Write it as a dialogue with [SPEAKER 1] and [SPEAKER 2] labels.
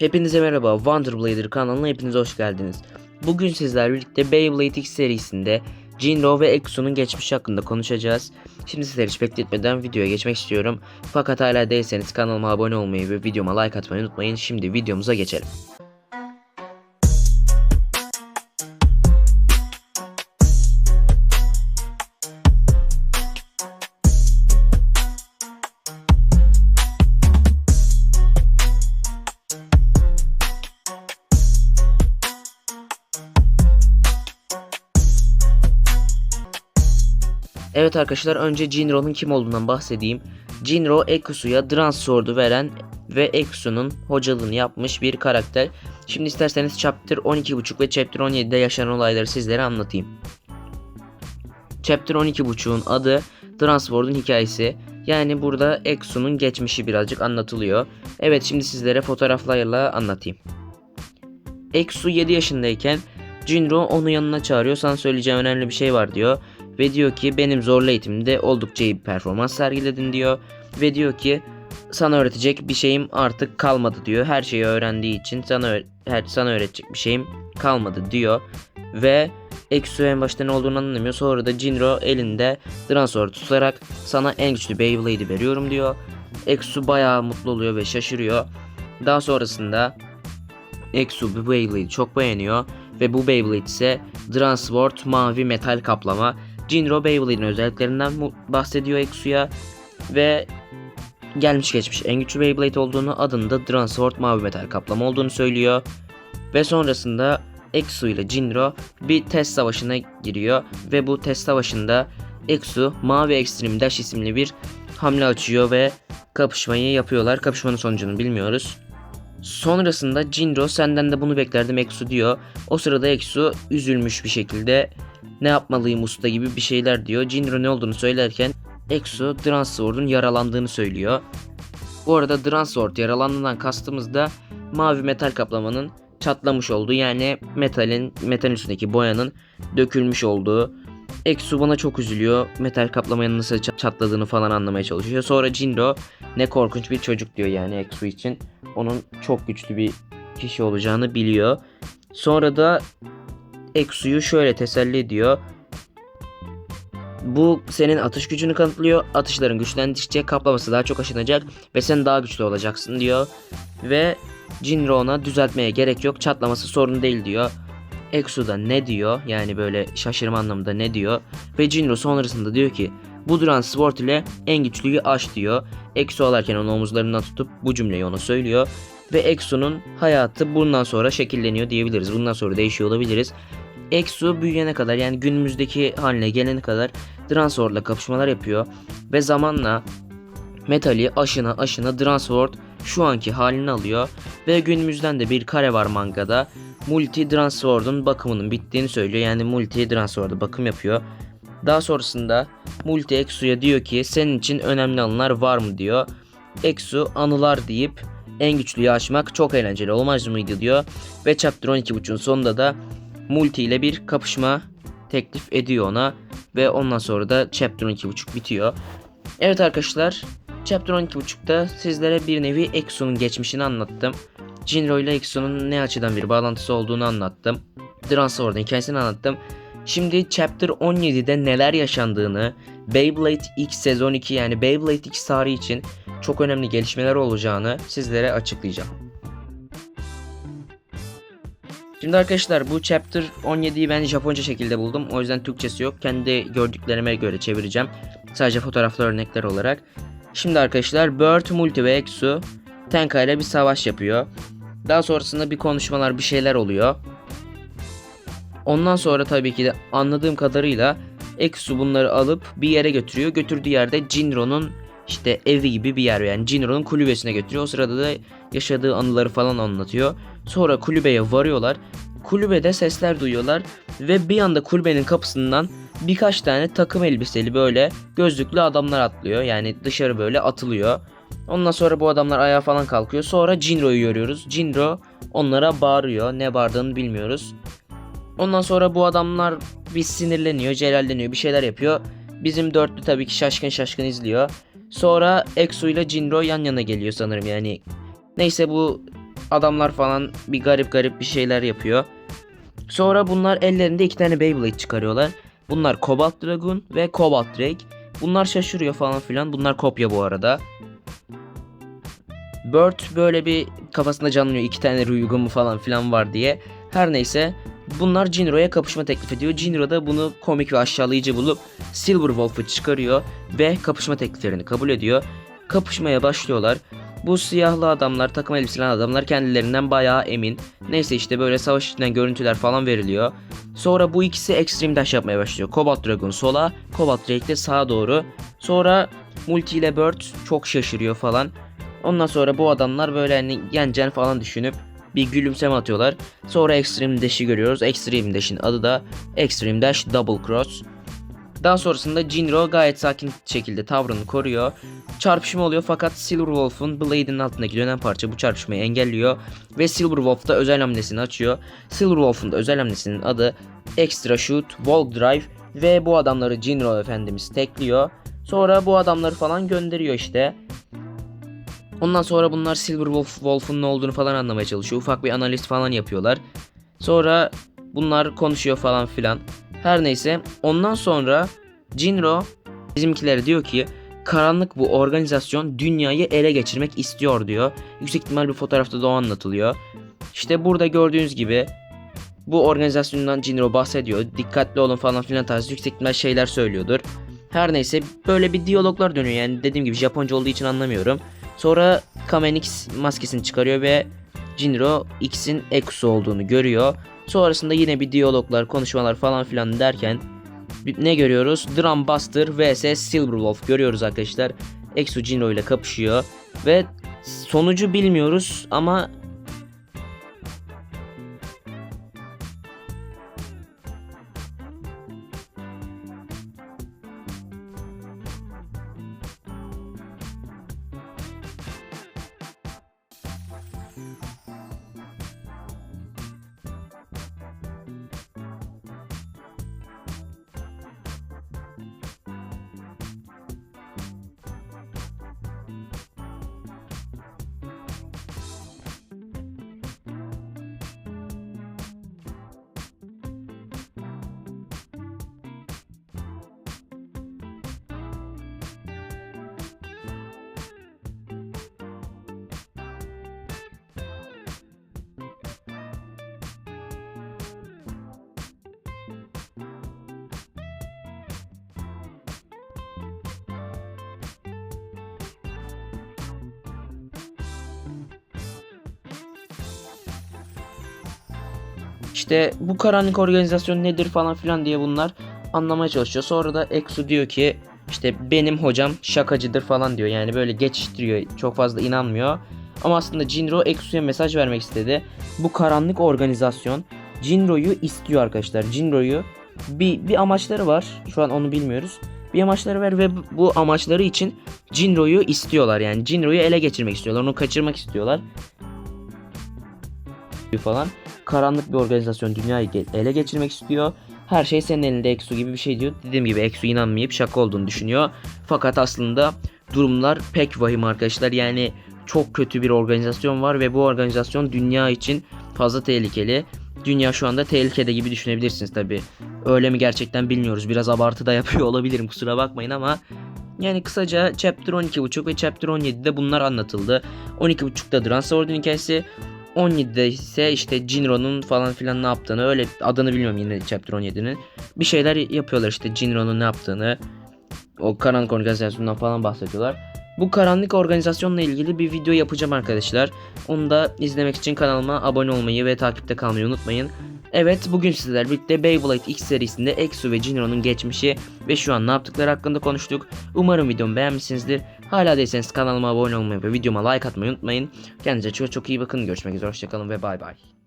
[SPEAKER 1] Hepinize merhaba, Wonder Blader kanalına hepiniz hoş geldiniz. Bugün sizlerle birlikte Beyblade X serisinde Jinro ve Exo'nun geçmiş hakkında konuşacağız. Şimdi sizleri hiç bekletmeden videoya geçmek istiyorum. Fakat hala değilseniz kanalıma abone olmayı ve videoma like atmayı unutmayın. Şimdi videomuza geçelim. Evet arkadaşlar önce Jinro'nun kim olduğundan bahsedeyim. Jinro Ekusu'ya Drans Sword'u veren ve Ekusu'nun hocalığını yapmış bir karakter. Şimdi isterseniz Chapter 12.5 ve Chapter 17'de yaşanan olayları sizlere anlatayım. Chapter 12.5'un adı Drans Sword'un hikayesi. Yani burada Ekusu'nun geçmişi birazcık anlatılıyor. Evet şimdi sizlere fotoğraflarla anlatayım. Eksu 7 yaşındayken Jinro onu yanına çağırıyor. Sana söyleyeceğim önemli bir şey var diyor. Ve diyor ki benim zorlu eğitimde oldukça iyi bir performans sergiledin diyor. Ve diyor ki sana öğretecek bir şeyim artık kalmadı diyor. Her şeyi öğrendiği için sana her sana öğretecek bir şeyim kalmadı diyor. Ve Eksu en başta ne olduğunu anlamıyor. Sonra da Jinro elinde Dransor tutarak sana en güçlü Beyblade'i veriyorum diyor. Eksu bayağı mutlu oluyor ve şaşırıyor. Daha sonrasında Eksu bu Beyblade'i çok beğeniyor ve bu Beyblade ise Dransword mavi metal kaplama. Jinro Beyblade'in özelliklerinden bahsediyor Eksu'ya ve gelmiş geçmiş en güçlü Beyblade olduğunu adında Dransword mavi metal kaplama olduğunu söylüyor. Ve sonrasında Eksu ile Jinro bir test savaşına giriyor ve bu test savaşında Eksu Mavi Extreme Dash isimli bir hamle açıyor ve kapışmayı yapıyorlar. Kapışmanın sonucunu bilmiyoruz. Sonrasında Jinro senden de bunu beklerdim Eksu diyor. O sırada Eksu üzülmüş bir şekilde ne yapmalıyım usta gibi bir şeyler diyor. Jinro ne olduğunu söylerken Eksu Dransword'un yaralandığını söylüyor. Bu arada Dransword yaralandığından kastımız da mavi metal kaplamanın çatlamış olduğu yani metalin metal üstündeki boyanın dökülmüş olduğu. Eksu buna çok üzülüyor. Metal kaplamanın nasıl ça- çatladığını falan anlamaya çalışıyor. Sonra Jinro ne korkunç bir çocuk diyor yani Eksu için. Onun çok güçlü bir kişi olacağını biliyor. Sonra da Eksu'yu şöyle teselli ediyor. Bu senin atış gücünü kanıtlıyor. Atışların güçlendikçe kaplaması daha çok aşınacak ve sen daha güçlü olacaksın diyor. Ve Jinro ona düzeltmeye gerek yok. Çatlaması sorun değil diyor. Eksu da ne diyor? Yani böyle şaşırma anlamında ne diyor? Ve Jinro sonrasında diyor ki bu duran Sword ile en güçlüyü aş diyor. Eksu alarken onu omuzlarından tutup bu cümleyi ona söylüyor. Ve Eksu'nun hayatı bundan sonra şekilleniyor diyebiliriz. Bundan sonra değişiyor olabiliriz. Eksu büyüyene kadar yani günümüzdeki haline gelene kadar Dransword'la kapışmalar yapıyor. Ve zamanla Metali aşına aşına Dransword şu anki halini alıyor. Ve günümüzden de bir kare var mangada. Multi Dransword'un bakımının bittiğini söylüyor. Yani Multi Dransword'a bakım yapıyor. Daha sonrasında Multi Exu'ya diyor ki senin için önemli anılar var mı diyor. Exu anılar deyip en güçlüyü aşmak çok eğlenceli olmaz mıydı diyor. Ve Chapter 12.5'un sonunda da Multi ile bir kapışma teklif ediyor ona. Ve ondan sonra da Chapter 12.5 bitiyor. Evet arkadaşlar Chapter 12.5'da sizlere bir nevi Exo'nun geçmişini anlattım. Jinro ile Exo'nun ne açıdan bir bağlantısı olduğunu anlattım. Dransword'un hikayesini anlattım. Şimdi Chapter 17'de neler yaşandığını, Beyblade X sezon 2 yani Beyblade X tarihi için çok önemli gelişmeler olacağını sizlere açıklayacağım. Şimdi arkadaşlar bu Chapter 17'yi ben Japonca şekilde buldum. O yüzden Türkçesi yok. Kendi gördüklerime göre çevireceğim. Sadece fotoğraflı örnekler olarak. Şimdi arkadaşlar Bird, Multi ve Exu Tenka ile bir savaş yapıyor. Daha sonrasında bir konuşmalar bir şeyler oluyor. Ondan sonra tabii ki de anladığım kadarıyla Exu bunları alıp bir yere götürüyor. Götürdüğü yerde Jinro'nun işte evi gibi bir yer yani Jinro'nun kulübesine götürüyor. O sırada da yaşadığı anıları falan anlatıyor. Sonra kulübeye varıyorlar. Kulübede sesler duyuyorlar ve bir anda kulübenin kapısından birkaç tane takım elbiseli böyle gözlüklü adamlar atlıyor. Yani dışarı böyle atılıyor. Ondan sonra bu adamlar ayağa falan kalkıyor. Sonra Jinro'yu görüyoruz. Jinro onlara bağırıyor. Ne bağırdığını bilmiyoruz. Ondan sonra bu adamlar bir sinirleniyor, celalleniyor, bir şeyler yapıyor. Bizim dörtlü tabii ki şaşkın şaşkın izliyor. Sonra Exo ile Jinro yan yana geliyor sanırım yani. Neyse bu adamlar falan bir garip garip bir şeyler yapıyor. Sonra bunlar ellerinde iki tane Beyblade çıkarıyorlar. Bunlar Cobalt Dragon ve Cobalt Drake. Bunlar şaşırıyor falan filan. Bunlar kopya bu arada. Bird böyle bir kafasında canlanıyor. iki tane Ryuga mı falan filan var diye. Her neyse bunlar Jinro'ya kapışma teklif ediyor. Jinro da bunu komik ve aşağılayıcı bulup Silver Wolf'u çıkarıyor ve kapışma tekliflerini kabul ediyor. Kapışmaya başlıyorlar. Bu siyahlı adamlar, takım elbiseli adamlar kendilerinden bayağı emin. Neyse işte böyle savaş içinden görüntüler falan veriliyor. Sonra bu ikisi Extreme Dash yapmaya başlıyor. Cobalt Dragon sola, Cobalt Drake de sağa doğru. Sonra Multi ile Bird çok şaşırıyor falan. Ondan sonra bu adamlar böyle hani yeneceksin falan düşünüp bir gülümseme atıyorlar. Sonra Extreme Dash'i görüyoruz. Extreme Dash'in adı da Extreme Dash Double Cross. Daha sonrasında Jinro gayet sakin şekilde tavrını koruyor. Çarpışma oluyor fakat Silver Wolf'un Blade'in altındaki dönen parça bu çarpışmayı engelliyor ve Silver Wolf da özel hamlesini açıyor. Silver Wolf'un da özel hamlesinin adı Extra Shoot, Walk Drive ve bu adamları Jinro efendimiz tekliyor. Sonra bu adamları falan gönderiyor işte. Ondan sonra bunlar Silver Wolf Wolf'un ne olduğunu falan anlamaya çalışıyor. Ufak bir analiz falan yapıyorlar. Sonra bunlar konuşuyor falan filan. Her neyse ondan sonra Jinro bizimkilere diyor ki karanlık bu organizasyon dünyayı ele geçirmek istiyor diyor. Yüksek ihtimal bir fotoğrafta da o anlatılıyor. İşte burada gördüğünüz gibi bu organizasyondan Jinro bahsediyor. Dikkatli olun falan filan tarzı yüksek ihtimal şeyler söylüyordur. Her neyse böyle bir diyaloglar dönüyor yani dediğim gibi Japonca olduğu için anlamıyorum. Sonra Kamen X maskesini çıkarıyor ve Jinro X'in Exu olduğunu görüyor. Sonrasında yine bir diyaloglar, konuşmalar falan filan derken ne görüyoruz? Drum Buster vs Silver Wolf görüyoruz arkadaşlar. Exu Jinro ile kapışıyor ve sonucu bilmiyoruz ama İşte bu karanlık organizasyon nedir falan filan diye bunlar anlamaya çalışıyor. Sonra da Exu diyor ki işte benim hocam şakacıdır falan diyor. Yani böyle geçiştiriyor. Çok fazla inanmıyor. Ama aslında Jinro Exu'ya mesaj vermek istedi. Bu karanlık organizasyon Jinro'yu istiyor arkadaşlar. Jinro'yu bir, bir amaçları var. Şu an onu bilmiyoruz. Bir amaçları var ve bu- amaçları için Jinro'yu istiyorlar. Yani Jinro'yu ele geçirmek istiyorlar. Onu kaçırmak istiyorlar. falan karanlık bir organizasyon dünyayı ele geçirmek istiyor. Her şey senin elinde Exu gibi bir şey diyor. Dediğim gibi Exu inanmayıp şaka olduğunu düşünüyor. Fakat aslında durumlar pek vahim arkadaşlar. Yani çok kötü bir organizasyon var ve bu organizasyon dünya için fazla tehlikeli. Dünya şu anda tehlikede gibi düşünebilirsiniz tabi. Öyle mi gerçekten bilmiyoruz. Biraz abartı da yapıyor olabilirim kusura bakmayın ama yani kısaca Chapter 12.5 ve Chapter 17'de bunlar anlatıldı. 12.5'da Dransword'un hikayesi 17'de ise işte Jinro'nun falan filan ne yaptığını öyle adını bilmiyorum yine Chapter 17'nin. Bir şeyler yapıyorlar işte Jinro'nun ne yaptığını. O karanlık organizasyondan falan bahsediyorlar. Bu karanlık organizasyonla ilgili bir video yapacağım arkadaşlar. Onu da izlemek için kanalıma abone olmayı ve takipte kalmayı unutmayın. Evet bugün sizlerle birlikte Beyblade X serisinde Exo ve Jinro'nun geçmişi ve şu an ne yaptıkları hakkında konuştuk. Umarım videomu beğenmişsinizdir. Hala değilseniz kanalıma abone olmayı ve videoma like atmayı unutmayın. Kendinize çok çok iyi bakın. Görüşmek üzere. Hoşçakalın ve bay bay.